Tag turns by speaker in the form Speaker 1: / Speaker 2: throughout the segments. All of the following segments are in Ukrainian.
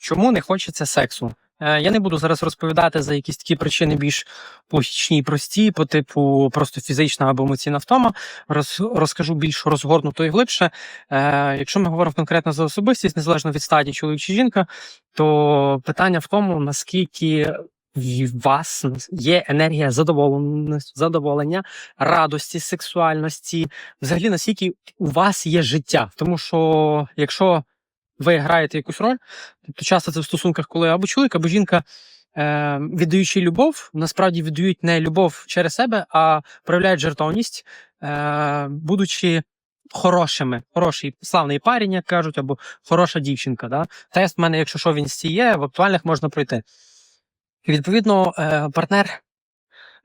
Speaker 1: Чому не хочеться сексу? Е, Я не буду зараз розповідати за якісь такі причини більш логічні і прості, по типу просто фізична або емоційна втома. Роз, розкажу більш розгорнуто і глибше. Е, якщо ми говоримо конкретно за особистість, незалежно від стадії чоловік чи жінка, то питання в тому, наскільки в вас є енергія задоволення, радості, сексуальності, взагалі наскільки у вас є життя. Тому що якщо ви граєте якусь роль, то часто це в стосунках, коли або чоловік, або жінка, е, віддаючи любов, насправді віддають не любов через себе, а проявляють жертовність, е, будучи хорошими, хороший славний парень, як кажуть, або хороша дівчинка. Да? Тест в мене, якщо що він є, в актуальних можна пройти. І, відповідно, е, партнер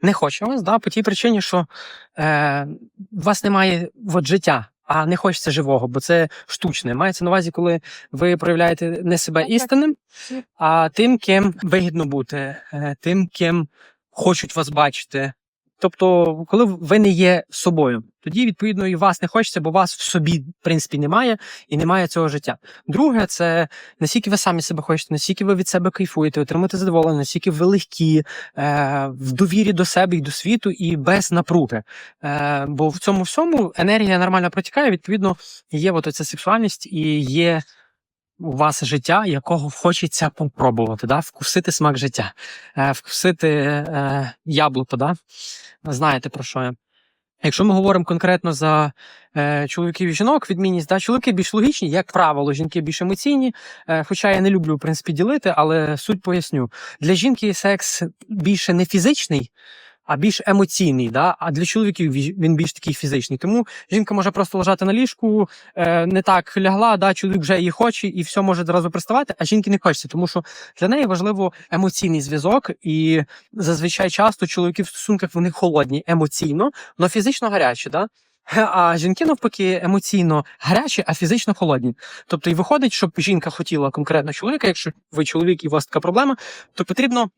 Speaker 1: не хоче вас, да, по тій причині, що е, у вас немає от, життя, а не хочеться живого, бо це штучне. Мається на увазі, коли ви проявляєте не себе істинним, а тим, ким вигідно бути, е, тим, ким хочуть вас бачити. Тобто, коли ви не є собою, тоді відповідно і вас не хочеться, бо вас в собі, в принципі, немає і немає цього життя. Друге, це наскільки ви самі себе хочете, наскільки ви від себе кайфуєте, отримуєте задоволення, наскільки ви легкі, е, в довірі до себе і до світу, і без напруги. Е, бо в цьому всьому енергія нормально протікає, відповідно, є от оця сексуальність і є у вас життя, якого хочеться попробувати, да? вкусити смак життя, е, вкусити е, яблуко, да? знаєте про що я. Якщо ми говоримо конкретно за е, чоловіків і жінок, відмінність, да, чоловіки більш логічні, як правило, жінки більш емоційні. Е, хоча я не люблю в принципі ділити, але суть поясню. Для жінки секс більше не фізичний, а більш емоційний. Да? А для чоловіків він більш такий фізичний. Тому жінка може просто лежати на ліжку, е, не так лягла, да, чоловік вже її хоче, і все може одразу приставати, а жінки не хочеться, тому що для неї важливо емоційний зв'язок, і зазвичай часто чоловіки в стосунках вони холодні емоційно, але фізично гарячі. Да? А жінки навпаки емоційно гарячі, а фізично холодні. Тобто, і виходить, щоб жінка хотіла конкретно чоловіка, якщо ви чоловік і у вас така проблема, то потрібно.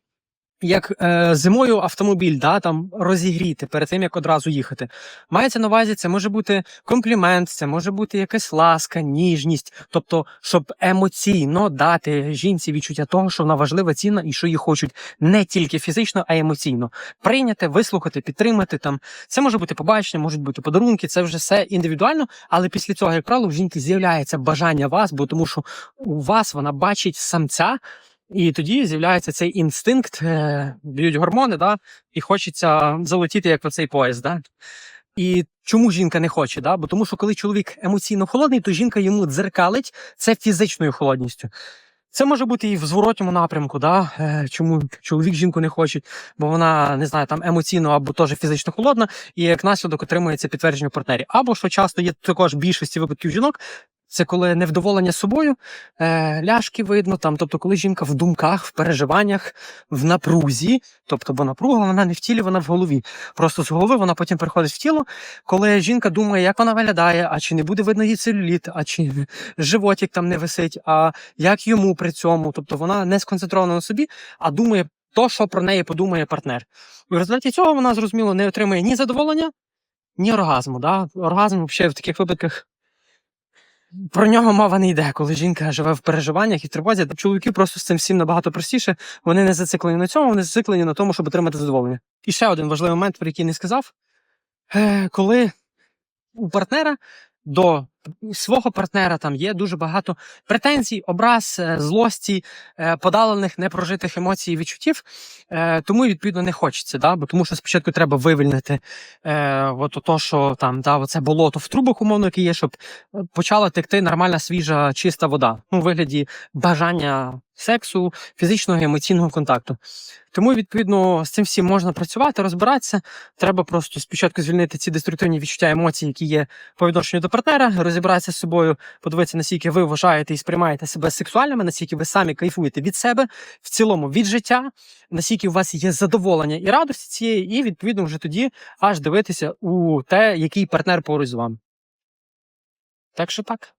Speaker 1: Як е, зимою автомобіль да, там розігріти перед тим, як одразу їхати. Мається на увазі, це може бути комплімент, це може бути якась ласка, ніжність. Тобто, щоб емоційно дати жінці відчуття того, що вона важлива, цінна і що її хочуть не тільки фізично, а й емоційно. Прийняти, вислухати, підтримати там. Це може бути побачення, можуть бути подарунки, це вже все індивідуально. Але після цього, як правило, в жінки з'являється бажання вас, бо тому що у вас вона бачить самця. І тоді з'являється цей інстинкт, е, б'ють гормони, да, і хочеться залетіти як в цей поїзд. Да? І чому жінка не хоче? Да? Бо тому що коли чоловік емоційно холодний, то жінка йому дзеркалить це фізичною холодністю. Це може бути і в зворотньому напрямку, да? е, чому чоловік жінку не хоче, бо вона не знаю, там емоційно або теж фізично холодна, і як наслідок отримується підтвердження в партнері. Або що часто є також більшості випадків жінок, це коли невдоволення собою, е, ляшки видно, там, тобто, коли жінка в думках, в переживаннях, в напрузі, тобто, бо напруга вона не в тілі, вона в голові. Просто з голови вона потім приходить в тіло, коли жінка думає, як вона виглядає, а чи не буде видно її целюліт, а чи животик там не висить, а як йому при цьому. Тобто вона не сконцентрована на собі, а думає то, що про неї подумає партнер. І в результаті цього вона зрозуміло не отримує ні задоволення, ні оргазму. Да? Оргазм взагалі в таких випадках. Про нього мова не йде, коли жінка живе в переживаннях і тривозі. Чоловіки просто з цим всім набагато простіше. Вони не зациклені на цьому, вони зациклені на тому, щоб отримати задоволення. І ще один важливий момент, про який не сказав: Е, коли у партнера до свого партнера там є дуже багато претензій, образ, е, злості, е, подалених, непрожитих емоцій і відчуттів. Е, Тому відповідно не хочеться, да? бо тому що спочатку треба вивільнити е, от то, що там да, оце болото в трубах, умовно, яке є, щоб почала текти нормальна, свіжа, чиста вода. Ну, у вигляді бажання сексу, фізичного і емоційного контакту. Тому, відповідно, з цим всім можна працювати, розбиратися. Треба просто спочатку звільнити ці деструктивні відчуття емоцій, які є по відношенню до партнера, розібратися з собою, подивитися, наскільки ви вважаєте і сприймаєте себе сексуальними, наскільки ви самі кайфуєте від себе, в цілому від життя, наскільки у вас є задоволення і радості цієї, і відповідно вже тоді аж дивитися у те, який партнер поруч з вами. Так що так.